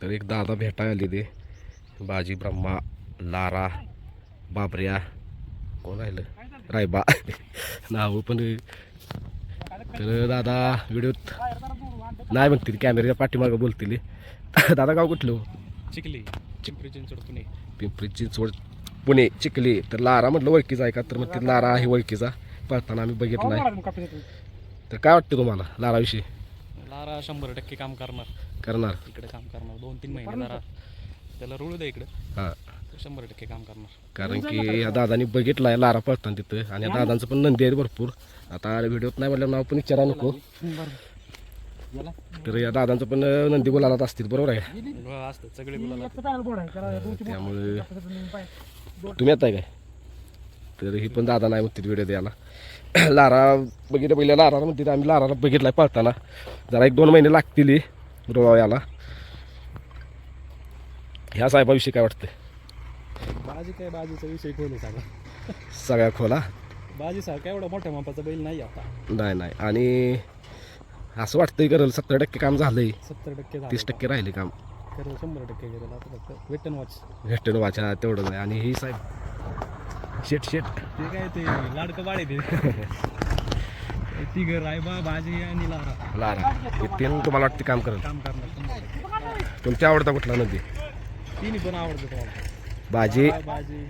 तर एक दादा भेटायला आले ते बाजी ब्रह्मा लारा बाबऱ्या. कोण राहिलं? रायबा. नाव पण तर दादा व्हिडिओत नाही म्हणतील कॅमेऱ्याच्या पाठीमागं बोलतील दादा गाव कुठलं? चिखली चिंपरी चिंचवड पुणे. पिंपरी चिंचवड पुणे. चिखली. तर लारा म्हटलं ओळखीचा आहे का? तर मग ते लारा आहे ओळखीचा. पळताना आम्ही बघितला तर काय वाटतं तुम्हाला लाराविषयी? लारा शंभर टक्के काम करणार. करणार? इकडे काम करणार दोन तीन महिने जरा. त्याला रुळू दे इकडे. हां. शंभर टक्के काम करणार. कारण की या दादानी बघितलं आहे लारा पळताना तिथं. आणि या दादांचं पण नंदी आहेत भरपूर. आता व्हिडिओत नाही म्हटलं नाव पण विचारा नको. तर या दादांचं पण नंदी बोलायला असतील बरोबर आहे? हो, असतं. सगळे बोलायला त्यामुळे तुम्ही येताय काय? तर ही पण दादा नाही म्हणते व्हिडिओ द्यायला. लारा बघितलं पहिल्या लारा म्हणते आम्ही लाराला बघितलाय पळताना. जरा एक दोन महिने लागतील रोवा याला. ह्या साहेबाविषयी काय वाटतं बाजी काय बाजीचा विषय खोल सगळा सगळ्या खोला? बाजी सारखा एवढा मोठ्या मापाचा बैल नाही आता. नाही नाही. आणि असं वाटतंय करेल सत्तर टक्के काम झालंय. सत्तर टक्के तीस टक्के राहिले काम. खरं शंभर टक्के गेलेला आता फक्त. वेट अँड वॉच भेटणं वाचा तेवढं नाही आणि ही साहेब शेट शेट. ते काय ते लाडकं बाळे ते. तिघ रायबा बाजी आणि लारा. लारा. हे तीन तुम्हाला वाटते काम करेल? काम करणार तुमच्या आवडता कुठला नदी? तिन्ही पण आवडतं तुम्हाला. बाजी काय बाजी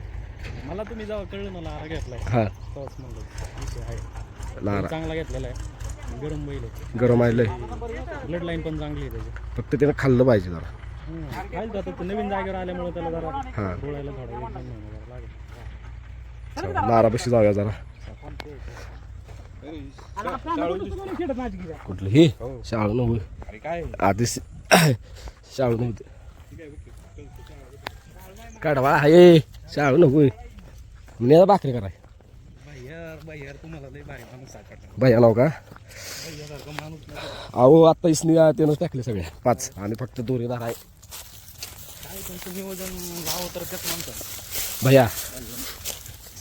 मला तुम्ही जेव्हा कळलं ना लारा घेतलाय. हा. तेव्हाच म्हणलं विषय आहे लारा. चांगला घेतलेला आहे. गरम बैल गरम आहे लय. ब्लड लाईन पण चांगली आहे त्याची. फक्त त्यानं खाल्लं पाहिजे जरा. हम्म. खायचं आता ते नवीन जागेवर आल्यामुळे त्याला जरा हा. डोळ्याला थोडा महिने जरा लागेल. लारापाशी जाऊया जरा. कुठलं हे? शाळू नव्हे अरे काय? आधी शाळू नव्हते. काढवा आहे. शाळू नव्हे म्हणजे भाकरी कराय. भैया नाव का. अहो आत्ता इसनी त्यानंच टाकले सगळे. पाच. आणि फक्त दोरीदार आहे. भैया.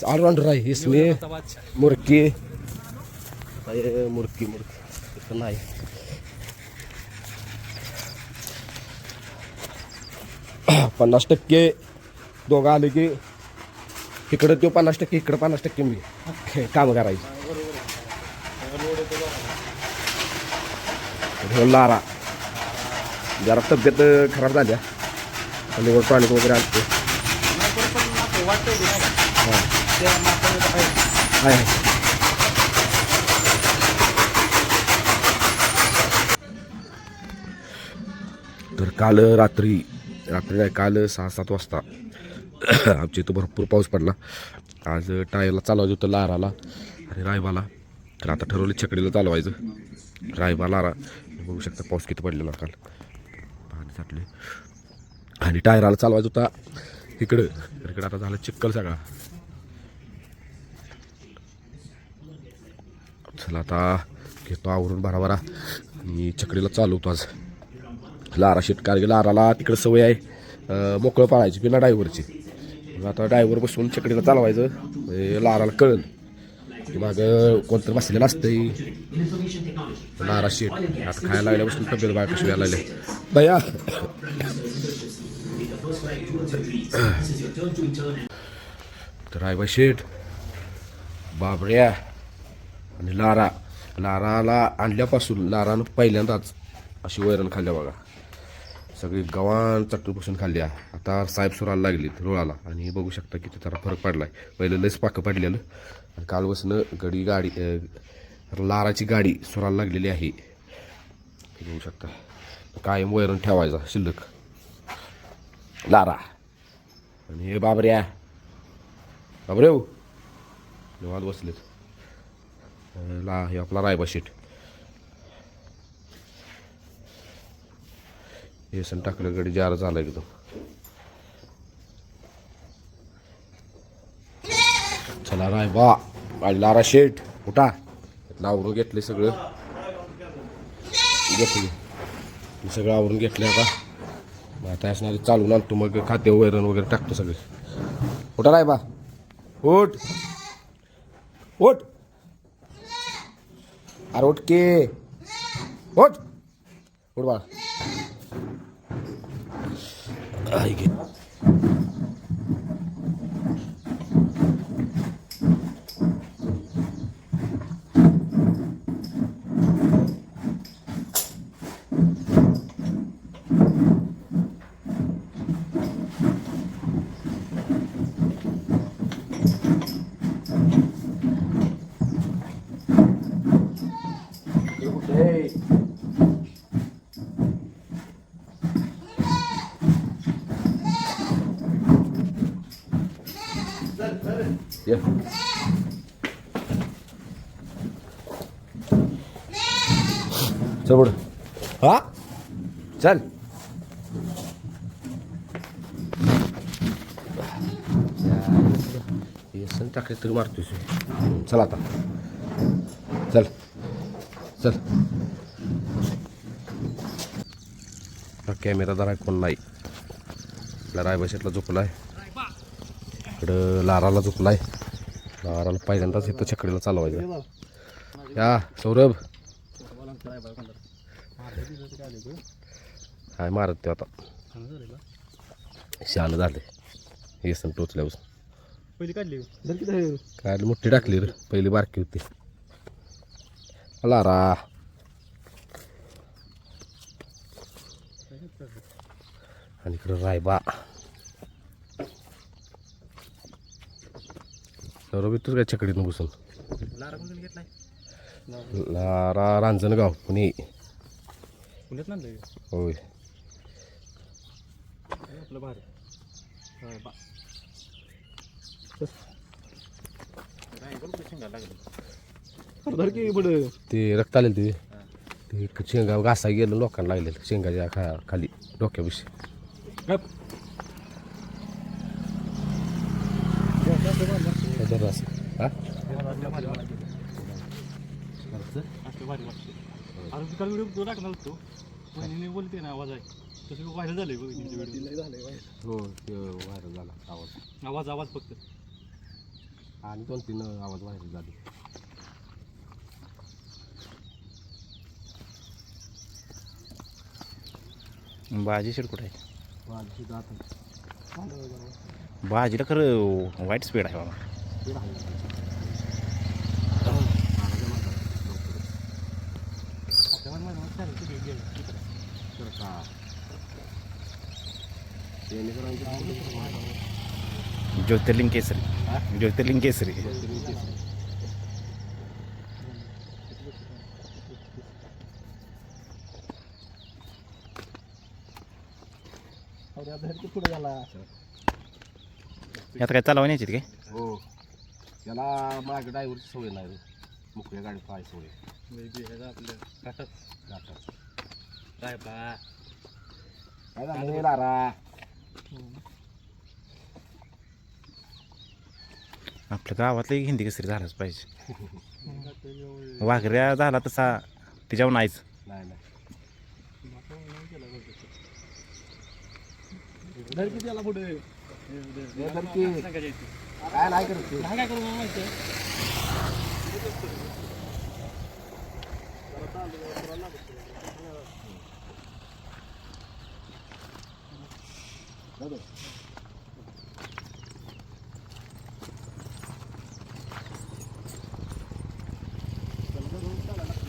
ऑलराऊंडर आहे इसनी. मुरकी. आहे, मुरकी मुरकी. ते पण नाही. पन्नास टक्के दोघं आले की इकडं तो पन्नास टक्के इकडं पन्नास टक्के मी. काम करायचं. ह्यो लारा. जरा तब्येत खराब झाल्या आणि टॉनिक वगैरे आणते? हां. तर काल रात्री रात्री नाही काल सहा सात वाजता आमच्या इथं भरपूर पाऊस पडला. आज टायरला चालवायचं होतं लाराला आणि रायबाला. तर आता ठरवलं छकडीला चालवायचं. रायबा लारा. बघू शकता पाऊस किती पडलेला काल. पाणी साठले आणि टायराला चालवायचं होता इकडं. तर इकडं आता झालं चिक्कल सगळा. चला आता घेतो आवरून भराभरा. आणि चकडीला चालवतो आज. लारा शेट कारण की लाराला तिकडं सवय आहे. मोकळं पाळायची बिना ड्रायव्हरची. आता ड्रायव्हर बसून चकडीला चालवायचं. लाराला कळलं. की मागं कोणतरी बसलेलं असतंय. लारा शेट. आता खायला लागल्यापासून तब्येत बाय कशी व्हायला लागले. भैया. तर आहे बाय शेट. बाबड्या. आणि लारा. लाराला आणल्यापासून लारानं पहिल्यांदाच अशी वैरण खाल्ल्या बघा. सगळी गव्हाण चटून खाल्ली आहे. आता साहेब सुराला लागलीत रोळाला. आणि हे बघू शकता किती जरा फरक पडला आहे पहिलं लयच पाकं पडलेलं. आणि कालपासून गडी गाडी लाराची गाडी सुराला लागलेली आहे. हे बघू शकता. कायम वैरण ठेवायचा शिल्लक. लारा. आणि हे बाबऱ्या. बाबरे हो. बसलेत. ला हे आपला रायबा शेट येसन टाकलं गडी जार झाला एकदम. चला रायबा आणि लारा शेट उठा. आवरून घेतले सगळं. घेतले मी सगळं आवरून घेतले आता. आता असणारे चालून आणतो मग खाते वैरण वगैरे टाकतो सगळे. उठा रायबा उठ. उठ. अरे उठ के. उठ. उठ बा 아 이게 चल. येसन टाकले तरी मारतोय चल आता. चल. चल. कॅमेरा जरा कोण नाही. आपल्या रायबाशेतला झोपलाय. इकडं लाराला झोपलाय. लाराला पहिल्यांदाच इथं छकडीला चालवायचं. या सौरभ. काय मारत ते आता. शान झाले येसन टोचल्यापासून पहिली काढली काय मोठी टाकली रे. पहिली बारकी होती. लारा आणि इकडं रायबा. सौरभ येतोच काय छकडीतनं बसून? लारा कुठून घेतलाय लारा रांजणगाव पुणे. होय. आपलं भारी. ते रक्त आलेलं ते. ते शेंगा घासा गेलं लोकांना लागलेलं शेंगाच्या खा खाली डोक्याविषयी हा? असलं भारी वाटतं. अरे काल व्हिडिओ टाकणार बहिणीने बोलते ना आवाज आहे. तसं व्हायरल झालंय व्हिडिओ हो ते व्हायरल झाला आवाज. आवाज आवाज फक्त. आणि दोन तीन आवाज व्हायरल झाले. बाजी शेड कुठे आहे? माझी जात बाजीला खरं वाईट स्पीड आहे बाबा. आता मला माहिती नाही, किती गेलं, किती गेलं. ज्योतिर्लिंग केसरी ज्योतिर्लिंग केसरी यात काय चालवा न्यायची काय हो त्याला मागे ड्रायव्हरची सवय नाही रे मोकळ्या गाडी पाय सवय काय बा काय झालं लारा आपल्या गावातलं एक हिंदी केसरी झालाच पाहिजे. वाघऱ्या झाला तसा तिच्यावर नाहीच. नाही नाही. धडकी त्याला पुढे धडकी. काय नाही करत ते. काय काय करू मला माहिती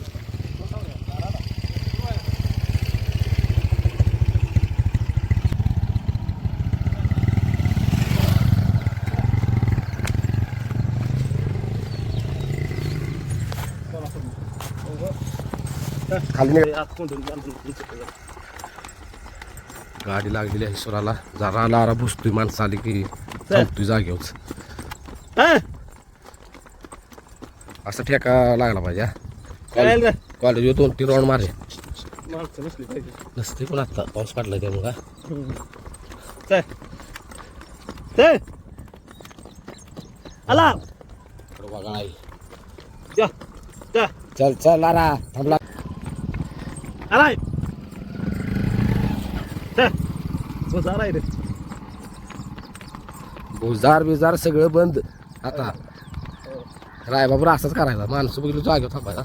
आहे खाली निघ. गाडी लागलेली आहे सुराला जरा लारा भुसतोय माणसं आली की थांबतोय जागेवच असं ठेका लागला पाहिजे हा. कॉलेज दोन तीन राऊंड मारे माणसं नसली पाहिजे नसते पण आता पाऊस पडला त्यामुळं चल चल आला इकडं बघा आई. जा जा चल चल लारा थांबला आलाय चल आलाय रे. भुजार बिजार सगळं बंद. आता राय बाबा असंच करायचा. माणसं बघितलं जागेवर थांबायचा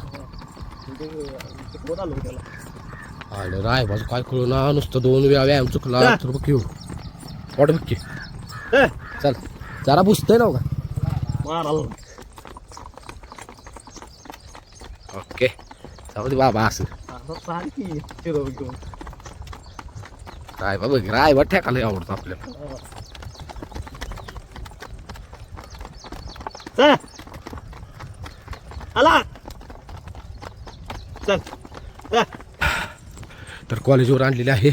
कोण आलो त्याला आलं राय बाजू काय कळू ना? नुसतं दोन वेळा व्यायाम चुकला. तर बघ येऊ वाट बघ की. चल. जरा बुसतंय ना का ओके. जाऊ दे बाबा असं. काय बाबा राय बा ठेकाला आवडतं आपल्याला. आला. चल. तर कॉलेजवर आणलेले आहे.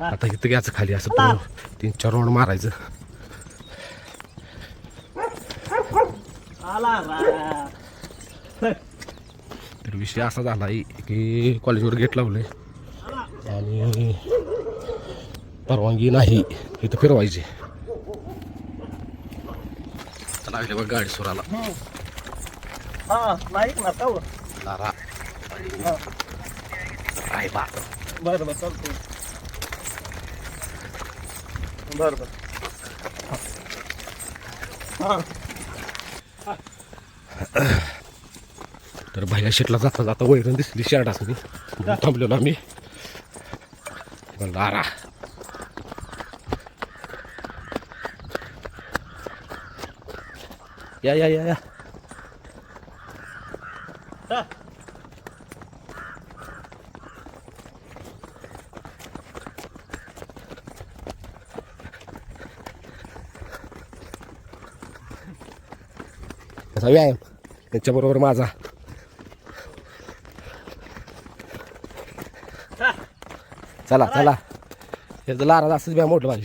आता इथं घ्यायचं खाली असं तीन चार राऊंड मारायचं. तर विषय असा झाला आहे की कॉलेजवर गेट लावलंय. आणि परवानगी नाही. इथं फिरवायची. लागले बघ गाडी सुराला. हा बरं बरं चालतो बरं बरं. तर बाहेर शेटला जाता जाता वैरण दिसली म्हणून थांबलेलो आम्ही लारा. या या या या. हा. कसा व्यायाम त्याच्याबरोबर माझा. चला चला. याचं लारा असंच व्यायाम मोठं माझी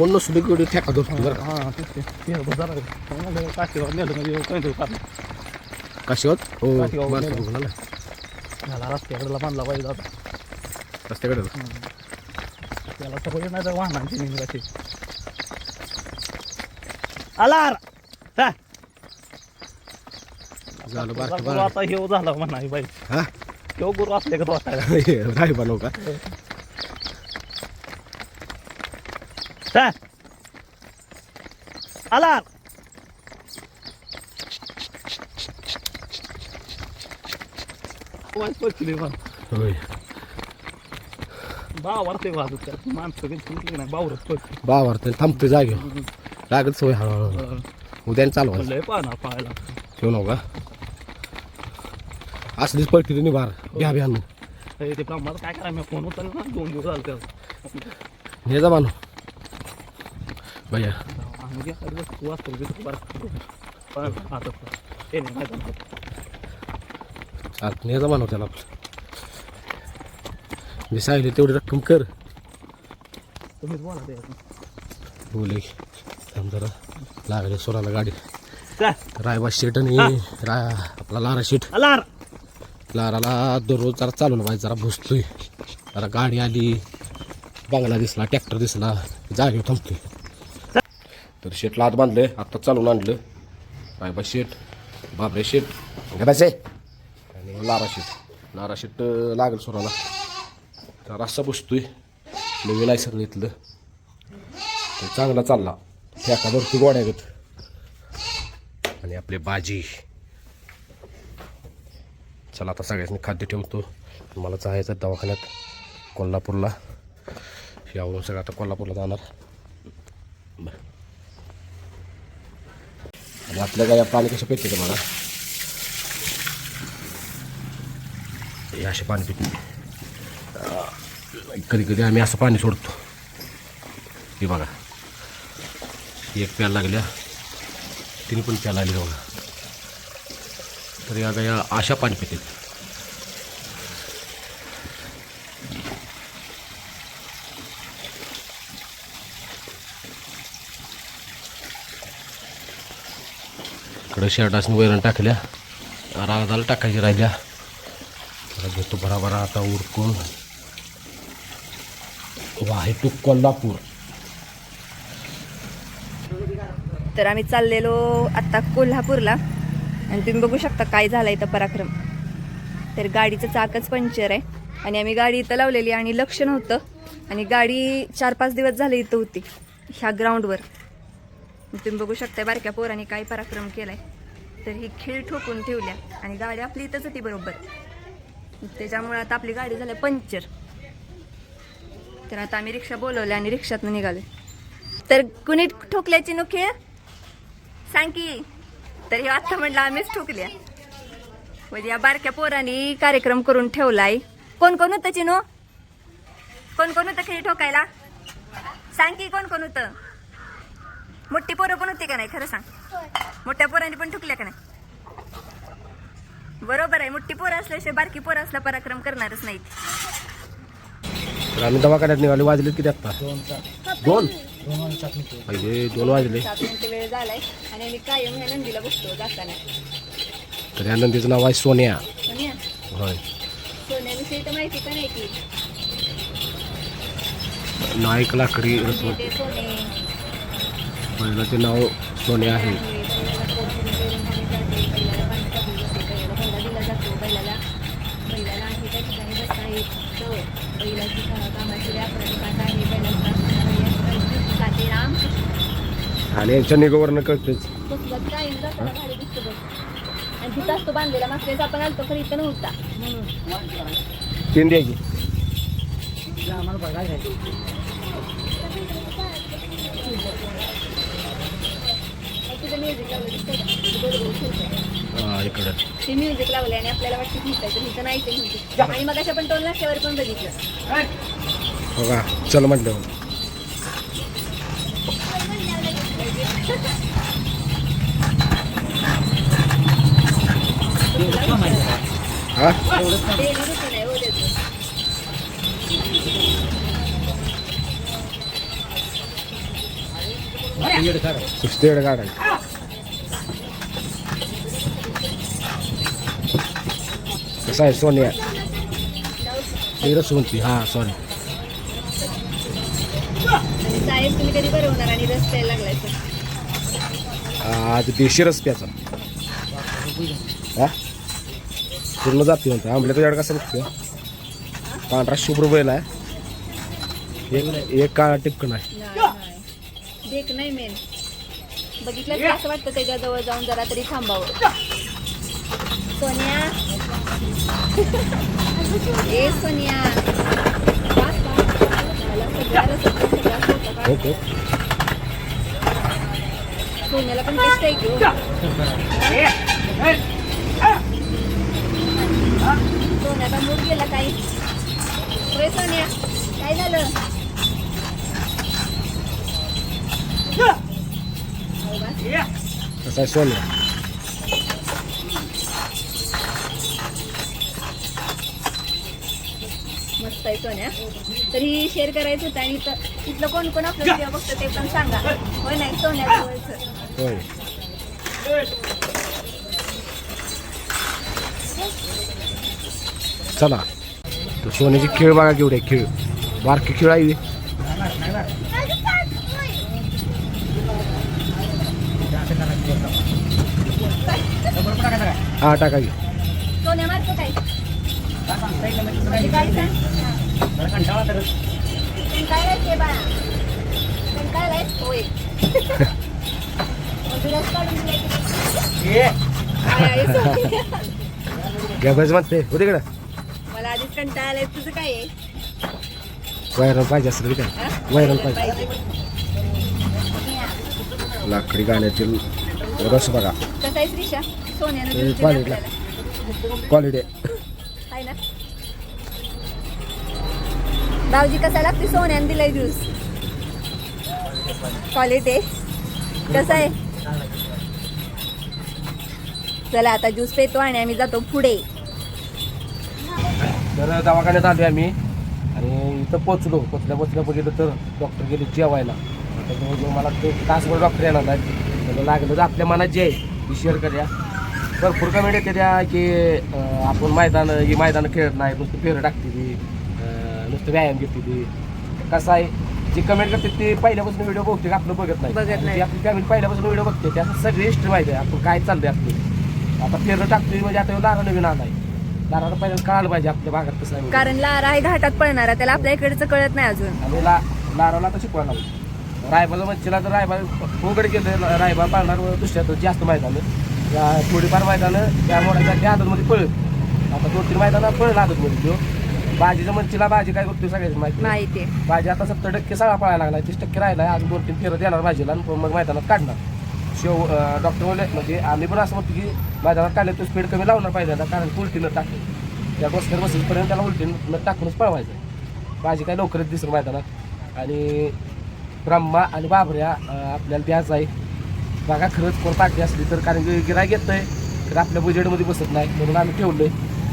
कोण नसली की एवढी ठेका धरतो बरं. का काशीवत हो रस्त्याकडे बांधला पाहिजे आता. रस्त्याकडे? त्याला सगळे नाही तर वाहनांची आला हा. झालं बारकं गुरु बारकं. आता हे झाला म्हणा बाई. हा? तो गुरु असले का तो वाटायला नाही बनव का हा. आला. वाईट पडली बा होय. वाढते वाजत त्यात माणसं नाही बावरच पडते बावर तर थांबतो जागे लागत सोय हळूहळू. उद्या चालवायचं लय पाना पाहायला. ठेवू नका. असलीच पळती तुम्ही बार घ्या. हे ते मला काय करायला मी फोन उचलला ना दोन दिवस त्याला. हे जा मानू. भैया. काय करतो, तू वाचतो बिचतो बरं आता ते नाही माहिती जा मानव त्याला आपलं मी सांगितले तेवढी रक्कम कर। तुम्हीच बोला ते बोले थांब जरा लागले सोराला गाडी रायबा शेट आणि रा आपला लारा शेट लाराला दररोज जरा चालवलं पाहिजे जरा भुसतोय जरा गाडी आली बंगला दिसला ट्रॅक्टर दिसला जागेवर थांबतोय। तर शेटला हात बांधले आत्ता चालून आणलं. रायबा शेट? बाबरे शेट. गदाचे आणि लारा शेट. लारा शेट लागल सोराला. तर रस्सा बसतोय आहे सगळं इथलं तर चांगला चालला. फेका भरती गोड्यागत आणि आपले बाजी चला आता सगळ्यांनी खाद्य ठेवतो. मला जायचं दवाखान्यात कोल्हापूरला. यावरून सगळं आता कोल्हापूरला जाणार. बरं. आणि आपल्या गाड्या पाणी कसं पेटते तुम्हाला? हे असे पाणी पिते कधी कधी आम्ही असं पाणी सोडतो. हे बघा. एक प्याला लागल्या. तिने पण प्याला आली बघा. तर या गाया अशा पाणी पिते इकडं शर्टासनी वैरण टाकल्या. रागाला टाकायची राहिल्या. घेतो बराबर आता उरकून. वाहे टू कोल्हापूर. तर आम्ही चाललेलो आत्ता कोल्हापूरला. आणि तुम्ही बघू शकता काय झालं इथं पराक्रम. तर गाडीचं चाकच पंक्चर आहे. आणि आम्ही गाडी इथं लावलेली आणि लक्ष नव्हतं. आणि गाडी चार पाच दिवस झाले इथं होती. ह्या ग्राउंडवर तुम्ही बघू शकता बारक्या पोराने काय पराक्रम केला आहे तर ही खीळ ठोकून ठेवल्या आणि गाडी आपली इथंच होती बरोबर. त्याच्यामुळे आता आपली गाडी झाली पंक्चर. तर आता आम्ही रिक्षा बोलवल्या आणि रिक्षातनं निघालो तर कुणी ठोकल्याची नो खेळ? सांग की. तर हे आत्ता म्हटलं आम्हीच ठोकल्या. म्हणजे या बारक्या पोरांनी कार्यक्रम करून ठेवलाय. कोण कोण होतं चिनो? कोण कोण होतं खेळ ठोकायला? सांग की कोण कोण होतं? मोठी पोरं पण होती का नाही? खरं सांग. मोठ्या पोरांनी पण ठुकल्या का नाही? बरोबर आहे मोठी पोरं असल्याशिवाय बारकी पोरं असला पराक्रम करणारच नाहीत. तर आम्ही दवाखान्यात निघाले वाजलेत किती आत्ता दोन. पाहिजे दोन वाजले. सात मिनिटं वेळ झालाय आणि आम्ही कायम ह्या नंदीला बसतो जाताना. तर या नंदीचं नाव आहे सोनिया. सोनिया? होय. सोन्याविषयी तर माहिती का नाही की. नाईक लाकडी रसवट ते सोने. ते नाव सोनिया आहे. बैलाची बैलाचा आणि यांच्या निगोवरनं कळतेच. आणि तिथं असतो बांधलेला मागच्या आपण आलतो खरं इथं नव्हता तीन द्यायची तुझं म्युझिक लावलं. हा, इकडं. ते म्युझिक आणि आपल्याला वाटतं इथं नाही ते म्युझिक आणि मग अशा पण टोल पण बघितलं. हो का चल म्हटलं. हा? हो. सुस्तेड काढायची कसं आहे सोनिया ही रसवंती हा सॉरी साहेब तुम्ही कधी बरं आणि रस प्यायला लागलाय तर आज देशी रस प्याचा हा पूर्ण जाते म्हणते आंबल्या तुझ्याकडे कसं बघते पांढरा शुभ्र बैल आहे एक एक काळा टिपकन आहे देख नाही मेन बघितलं की असं वाटतं त्याच्याजवळ जाऊन जरा तरी थांबावं सोनिया ए सोनिया पाच, पाच. मला सगळ्या रसातला सगळा स्वतः काढ. हो हो सोन्याला पण टेस्ट आहे की हो. सोन्याचा मूड गेला काही होय सोन्या काय झालं अहो, बस. कसं आहे सोनिया मस्त आहे सोन्या तर ही शेअर करायचं होतं आणि इथं इथलं कोण कोण आपलं व्हिडिओ बघतं ते पण सांगा. होय नाही? सोन्याजवळचं होय. चला. तर सोन्याची खेळ बघा केवढे खेळ. बारकी खेळ आहे हा. टाका सोन्या मारतो काय? म्हणजे काय सांग? काय राहायचे बाळा काय राहायचं होय मग तुला काढून दिलाय की- काय आहे सोन्या? घ्या बस म्हणते होते कडं मला आधीच कंटाळा आलाय तुझं काय आहे व्हायरल पाहिजे असलं काय हा? व्हायरल पाहिजे लाकडी गाण्यातील रस बघा कसं आहे श्रीषा सोन्यानं हे क्वालिटी आहे ना भाऊजी कसा लागते सोन्यानं दिलाय ज्यूस क्वालिटी कसं आहे? चला आता ज्यूस पेतो आणि आम्ही जातो पुढे. तर दवाखान्यात आलो आम्ही. आणि इथं पोचलो. पोचल्या पोचल्या बघितलं तर डॉक्टर गेले जेवायला. मला ते तासभर डॉक्टर येणार नाही लागलं तर आपल्या मनात जे आहे ती शेअर करूया. भरपूर कमेंट येते त्या की आपण मैदान ही मैदान खेळत नाही नुसतं फेरं टाकते ती. नुसतं व्यायाम घेते ती. कसं आहे जी कमेंट करते ती पहिल्यापासून व्हिडिओ बघते आपलं बघत नाही. बघत नाही. आपली फॅमिली पहिल्यापासून व्हिडिओ बघते त्याचं सगळी हिस्ट्री माहिती आहे आपण काय चाललंय आपली? आता फेरं टाकतोय म्हणजे आता लारा नवीन आलाय. लाराला पहिल्यांदा कळालं पाहिजे आपल्या भागात कसं आहे. कारण लारा आहे घाटात पळणारा त्याला आपल्या इकडचं कळत नाही अजून. आणि ला लाराला आता शिकवायला लागलो रायबाला मच्छीला तर रायबा उघड गेलं रायबा पाळणार दुसऱ्यात जास्त माहीत आलं या थोडीफार मैदानं त्या मोडासाठी आदतमध्ये पळत आता दोन तीन मैदानात पळलं आदतमध्ये तो. बाजीच्या मंचीला बाजी काय करतो सगळ्याच माहिती. माहिती आहे बाजी आता सत्तर टक्के सगळा पळायला लागला तीस टक्के राहिला अजून दोन तीन फेरत येणार बाजीला आणि मग मैदानात काढणार. शेव डॉक्टर बोलले म्हणजे आम्ही पण असं म्हणतो की मैदानात काढले तो स्पीड कमी लावणार पाहिजे आता कारण उलटीनं टाकले. त्या बसकर बसेसपर्यंत त्याला उलटीनं टाकूनच पळवायचं. बाजी काय लवकरच दिसलं मैदानात. आणि ब्रह्मा आणि बाबऱ्या आपल्याला द्यायचं आहे. बघा खरंच कोण पार्टी असली तर कारण की गिरायक येतंय तर आपल्या बजेटमध्ये बसत नाही म्हणून आम्ही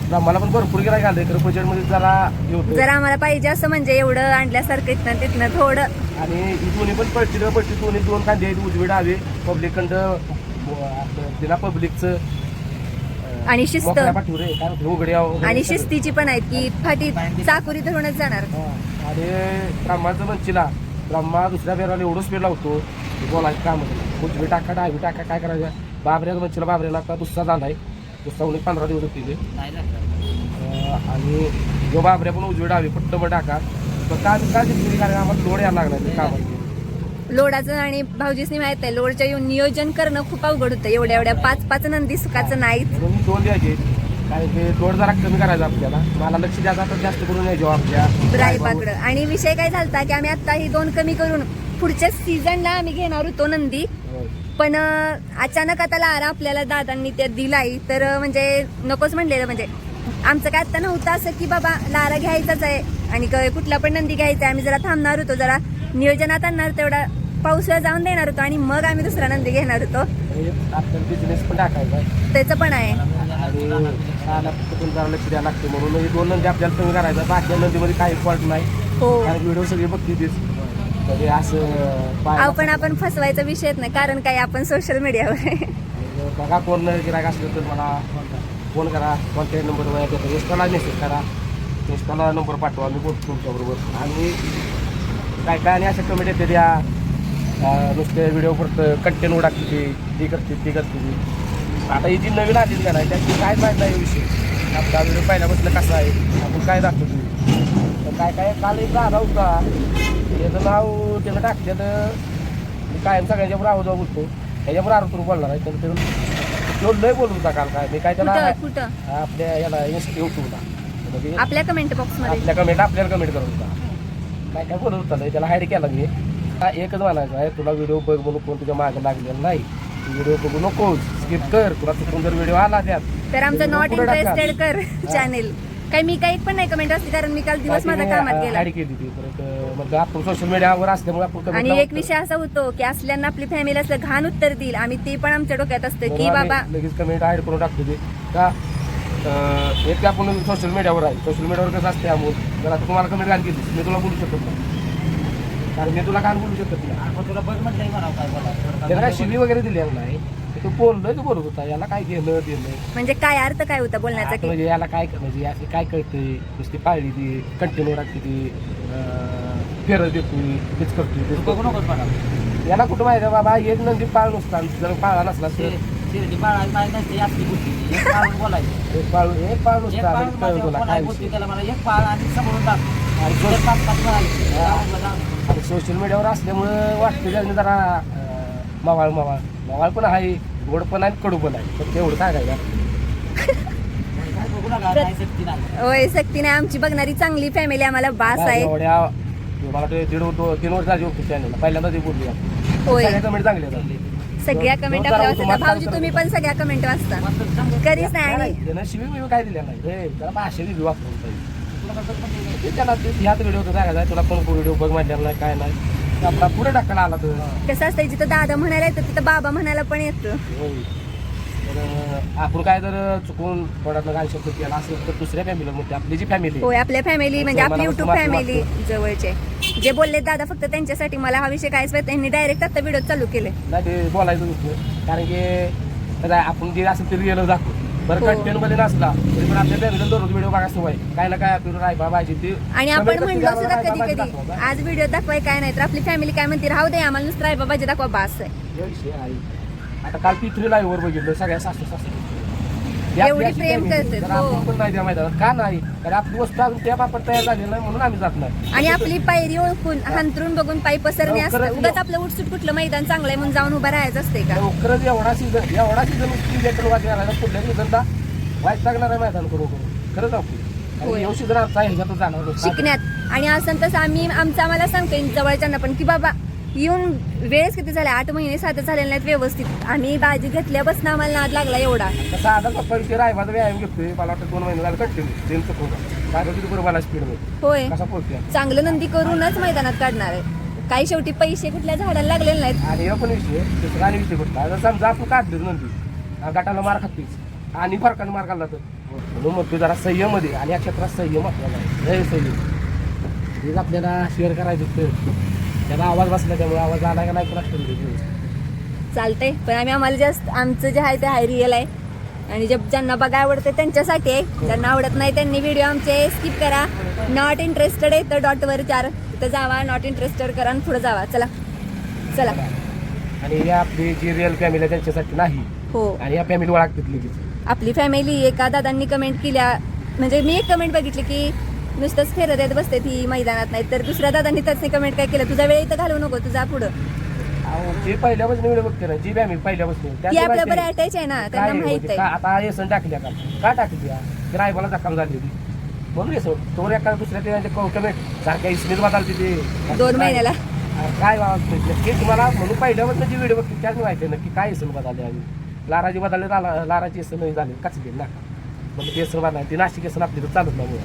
ब्रह्माला पण भरपूर गिरायक आलंय खरं बजेटमध्ये जरा होतं जर आम्हाला पाहिजे असं म्हणजे एवढं आणल्यासारखं इथनं तिथनं थोडं आणि ही दोन्ही पण पळती ना पळती दोन्ही दोन कांदे आहेत उजवे डावे पब्लिकंड तिला पब्लिकचं आणि शिस्त. पाठीवर. काय आणि. शिस्तीची पण आहेत की फाटी चाकुरी धरूनच जाणार हा. आणि ब्रह्माचं मंचीला ब्रह्मा दुसऱ्या बेराला एवढं स्पीड लावतो बोलायचं काम. उजवी टाका डावी टाका काय करायचं बाबऱ्याचं मंचीला बाबऱ्याला दुसरा झालाय उन्ही पंधरा दिवस होते अं, आणि जो बाबऱ्या पण उजवी डावी पट्ट पण टाका पण काय काय जिंकली कारण आम्हाला लोड यायला लागला कामाची लोडाचं आणि भाऊजीसनी माहीत आहे लोडच्या येऊन नियोजन करणं खूप अवघड होतं. एवढ्या एवढ्या पाच पाच नंदी सुखाचं नाहीत. म्हणून मी दोन द्यायचे. कारण की लोड जरा कमी करायचा आपल्याला. मला लक्ष द्यायचं आता जास्त करून नाही जेव्हा आपल्या. रायबाकडं आणि विषय काय झालता की आम्ही आता ही दोन कमी करून पुढच्या सीझनला आम्ही घेणार होतो नंदी. पण अचानक आता लारा आपल्याला दादांनी त्या दिलाय. तर म्हणजे नकोच म्हणलेलं म्हणजे आमचं काय आता नव्हतं असं की बाबा लारा घ्यायचाच आहे आणि कुठला पण नंदी घ्यायचा आहे. आम्ही जरा थांबणार होतो जरा नियोजनात आणणार तेवढा पावसाळा जाऊन देणार होतो आणि मग आम्ही दुसरा नंदी घेणार होतो. बिझनेस पण टाकायचा. त्याचं पण आहे. लक्ष लागते म्हणून हे दोन नंदी आपल्याला कमी करायचं. बाकी नंदीमध्ये काही फॉल्ट नाही. हो. व्हिडिओ सगळे बघते असं पाय अहो पण आपण फसवायचा विषयच नाही कारण काय आपण सोशल मीडियावर आहे. बघा कोण गिरायक असलं तर मला फोन करा कॉन्टॅक्ट नंबर माझ्या देतो इंस्टाला मेसेज करा इंस्टाला नंबर पाठवा मी बोलतो तुमच्याबरोबर. आणि काय काय आणि अशा कमेंट येते अं, नुसते व्हिडिओ करतं कंटेंट टाकते ती ती करते ती करते ती. आता ही जी नवीन आली का नाही त्याची काय माहीत नाही विषय. आपला व्हिडिओ पहिल्यापासून कसा आहे आपण काय दाखवतो तर काय काय काल एक झाला होता. त्याचं नाव त्यानं टाकलेलं मी कायम सगळ्यांच्यावर आवाज बोलतो त्याच्यावर आरोप बोलणार आहे तर तो लय बोलत होता काल काय? मी काय त्याला कुठं कुठं? आपल्या याला युट्यूबला म्हणजे आपल्या कमेंट बॉक्समध्ये? आपल्या कमेंट आपल्याला कमेंट करत होता. काय काय बोलत होता लय, त्याला हाईड केला मी. हा एकच म्हणायचं आहे तुला व्हिडिओ बघ म्हणून कोण तुझ्या मागे लागलेला नाही. व्हिडिओ बघू नकोस. स्किप कर. तुला चुकून जर व्हिडिओ आला त्यात. तर आमचं नॉट पुढं टाका. इंटरेस्टेड कर चॅनेल काही मी काही पण नाही कमेंट असते कारण मी काल दिवस माझ्या कामात गेला. हाईड केली ती परत अं, मग आपण सोशल मीडियावर असल्यामुळे आपण comment आणि लावतो. एक विषय असा होतो की असल्यांना आपली फॅमिली असलं घाण उत्तर देईल. आम्ही ते पण आमच्या डोक्यात असतं की म्हणून बाबा आम्ही लगेच कमेंट हाईड करून टाकतो ते. का अं, एक आपण सोशल मीडियावर आहे. सोशल मीडियावर कसं असते अमोल? जर आता तुम्हाला कमेंट घाण केली मी तुला बोलू शकत नाही. कारण मी तुला घाण बोलू शकत नाही. तुला बघ म्हटलंय मला काय बोला त्याला काय शिवी वगैरे दिलेलं नाही? ते तू बोललोय तू बोलत होता? याला काय घेणं देणं म्हणजे काय अर्थ काय होता बोलण्याचा आता की? म्हणजे याला काय म्हणजे या- काय कळतंय? नुसती पाळली ती कंटिन्यू राखते ती अं, फेरत देतोय तेच करतोय तेच बघू करतोय. नकोस मला याला कुठं माहिती आहे बाबा? एक नंदी पाळ नुसता जर पाळला नसला तर. शिर्डी बाळा माहिती नसते असली गोष्टी. एक पाळ बोलायचं. एक पाळ एक पाळ एक नुसता पाळ आणि कळलं तुला काय बोलाय विषय. बोलते त्याला मला एक पाळ आणि समोरून टाक. आणि जर पाच पाच म्हणाले हा. मला आणि सोशल मीडियावर असल्यामुळं वाटतं त्याने जरा अं, मवाळ मवाळ. मवाळ पण आहे. गोड पण आहे कडू पण आहे. तर तेवढं सांगायचं होय सक्ती नाही. आमची बघणारी चांगली फॅमिली आम्हाला बास आहे. एवढ्या मला वाटतं दीड दो- तीन वर्ष झाली होती चॅनलला पहिल्यांदा ती बोलली आपण. होय. सगळ्या कमेंट चांगले. सगळ्या आपल्या वाचतात भाऊजी तुम्ही पण सगळ्या कमेंट वाचता. कधीच नाही आणि शिवी काय दिल्या नाही. त्याला भाषा दिली वापरून पाहिजे. तुला त्याला ह्याच व्हिडिओ सांगायचा तुला पण व्हिडिओ बघ म्हटलेला नाही काय नाही. आपला पुढे टाकायला आला तर. कसं असतं जिथं दादा म्हणायला येतं तिथं बाबा म्हणायला पण येतं. होय. तर अं, आपण काय जर चुकून थोड्यात गाडी शब्द केला असेल तर दुसऱ्या फॅमिली म्हणजे आपली जी फॅमिली होय आपल्या फॅमिली म्हणजे आपली मला युट्यूब फॅमिली जवळचे. जे बोलले दादा फक्त त्यांच्यासाठी मला हा विषय कायच माहीत नाही. त्यांनी डायरेक्ट आता व्हिडिओ चालू केले नाही ते बोलायचं होतं. कारण की कसं आहे, आपण जे असेल ते रिअल दाखवू बरं हो. कंटेंटमध्ये नसला तरी पण आपल्या फॅमिली दररोज व्हिडिओ बघा सवय. काय ना काय आपल्याला रायबा ते. आणि आपण म्हणलो सुद्धा कधी कधी. आज व्हिडिओ दाखवाय काय नाही तर आपली फॅमिली काय म्हणते राहू दे आम्हाला नुसतं राय बाबाजी दाखवा बास आहे. आता काल ती थ्री लाईव्ह वर बघितलं सगळ्या सासू सासू एवढी प्रेम तर हो. आपण नाही मैदानात का नाही? कारण आपली वस्तू अजून त्या बापात तयार झाली नाही म्हणून आम्ही जात नाही. आणि आपली पायरी ओळखून हांतरून बघून पायी पसरणे असतं उगाच आपलं उठसूट कुठलं मैदान चांगलं आहे म्हणून जाऊन उभं राहायचं असते का? लवकरच एवढा सीझन एवढा सीझन लेटर वाजणार आहे पुढल्या सीझनला वाईट लागणार आहे मैदान करू करू. खरंच आपली. शिकण्यात. आणि असं तसं आम्ही आमचं आम्हाला सांगतोय जवळच्यांना पण की बाबा येऊन वेळच किती झाले? आठ महिने सात झालेले नाहीत व्यवस्थित. आम्ही भाजी घेतल्यापासून आम्हाला नाद लागला एवढा. रायबाचा व्यायाम घेतोय. मला वाटतं दोन महिने झाले कंटिन्यू दिन चुकवून काय किती बरोबर मला स्पीड होय. कसा पोहोचते चांगलं नंदी करूनच मैदानात काढणार आहे. काही शेवटी पैसे कुठल्या झाडाला लागलेले नाहीत. आणि हे पण विषय दुसरा आणि विषय कुठला? आता समजा आपण काढले नंतर गटाला मार खातीच आणि फरकाने मार काढला तर? म्हणून मग तू जरा संयममध्ये आणि या क्षेत्रात संयम आपल्याला. लय संयम. हेच आपल्याला शेअर करायचं त्याला आवाज बसला त्यामुळे आवाज आला का नाही चालतंय. पण आम्ही आम्हाला जास्त आमचं जे आहे ते हाय रिअल आहे. आणि जे ज्यांना बघा आवडते त्यांच्यासाठी आहे. ज्यांना आवडत नाही त्यांनी व्हिडिओ आमचे स्किप करा. नॉट इंटरेस्टेड आहे तर डॉटवर चार तिथं जावा नॉट इंटरेस्टेड करा आणि पुढे जावा. चला. चला. आणि हे आपली जी रिअल फॅमिली आहे त्यांच्यासाठी नाही. हो. आणि या फॅमिली ओळखतात लगेच. आपली फॅमिली एका दादांनी कमेंट केल्या. म्हणजे मी एक कमेंट बघितली की नुसतंच फिरत येत बसते ती मैदानात नाही तर दुसऱ्या दादांनी त्याचे कमेंट काय केलं? तुझा वेळ इथं घालवू नको तुझा पुढं. अहो, जे पहिल्यापासून व्हिडिओ बघते ना जी पहिल्यापासून ती आपल्या बरं. अटॅच आहे ना काय त्यांना आहे माहीत का- आहे. आता येसन टाकल्या का का टाकली या? गिरायबाला जखम झाली होती. म्हणून येसन तो एका दुसऱ्या ते कमेंट सारख्या इसनीत बदलते ते. दोन महिन्याला. अरे काय नक्की तुम्हाला म्हणून पहिल्यापासून जी व्हिडिओ बघते त्याच माहिती आहे नक्की काय येसन बदलले आम्ही. लाराची बदलले लारा- लाराची येसन नाही झाले. कचले ना? म्हणजे ते येसन बदलली ती नाशिक येसन आपली तर चालत नाही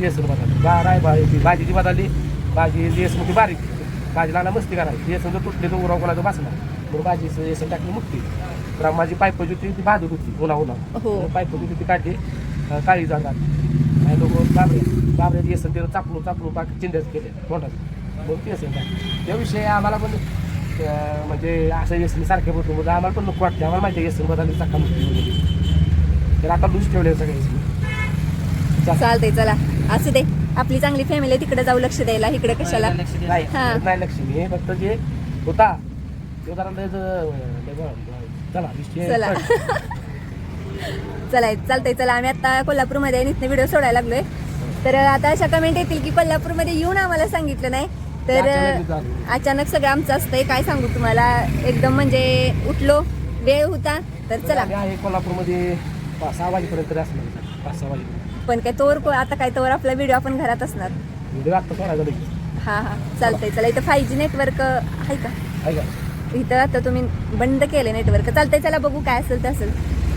ती येसन बदलली बा राय बा ती भाजीची बदलली भाजी येसन ती बारीक. भाजी लागला मस्ती करायची. येसन जर तुटली तर उराव कोणाचं बसणार. म्हणून भाजी येसन टाकली मुक्ती तर माझी पाईप होती ती बाजूत होती. उन्हा उन्हा. हो. पाईप होती ती काढली. काळी जाणार काही लोक बाबरे बाबरे येसन तिला चापलू चापलू बाकी चिंध्याच केले तोंडात. मग ते असेल त्याविषयी आम्हाला पण म्हणजे असं येसन सारखे बोलतो म्हणजे आम्हाला पण नको वाटते आम्हाला माहिती आहे येसन बदलली चाका मुक्ती तर आता लूज ठेवले सगळे चालतंय चला. असू दे. आपली चांगली फॅमिली तिकडे जाऊ लक्ष द्यायला इकडे कशाला? नाही हा. नाही लक्ष्मी फक्त जे होता तो जरा लय चला विषय चला. कट. चला चालतंय चला. आम्ही आता कोल्हापूरमध्ये नित्य व्हिडिओ सोडायला लागलोय. तर आता अशा कमेंट येतील की कोल्हापूरमध्ये येऊन आम्हाला सांगितलं नाही. तर अचानक झालं. अचानक सगळं आमचं असतंय. काय सांगू तुम्हाला? एकदम म्हणजे उठलो वेळ होता. तर चला. आम्ही आहे कोल्हापूरमध्ये पाच सहा वाजेपर्यंत तरी असणार पाच सहा वाजेपर्यंत. पण काय तोवर को- आता काय तोवर आपला व्हिडिओ आपण घरात असणार. व्हिडिओ आत्ता सोडायचा लगेच हा हा. चालतंय चला इथं फाय जी नेटवर्क आहे का? आहे का? इथं आता तुम्ही बंद केले नेटवर्क चालतंय चला बघू काय असेल ते असेल.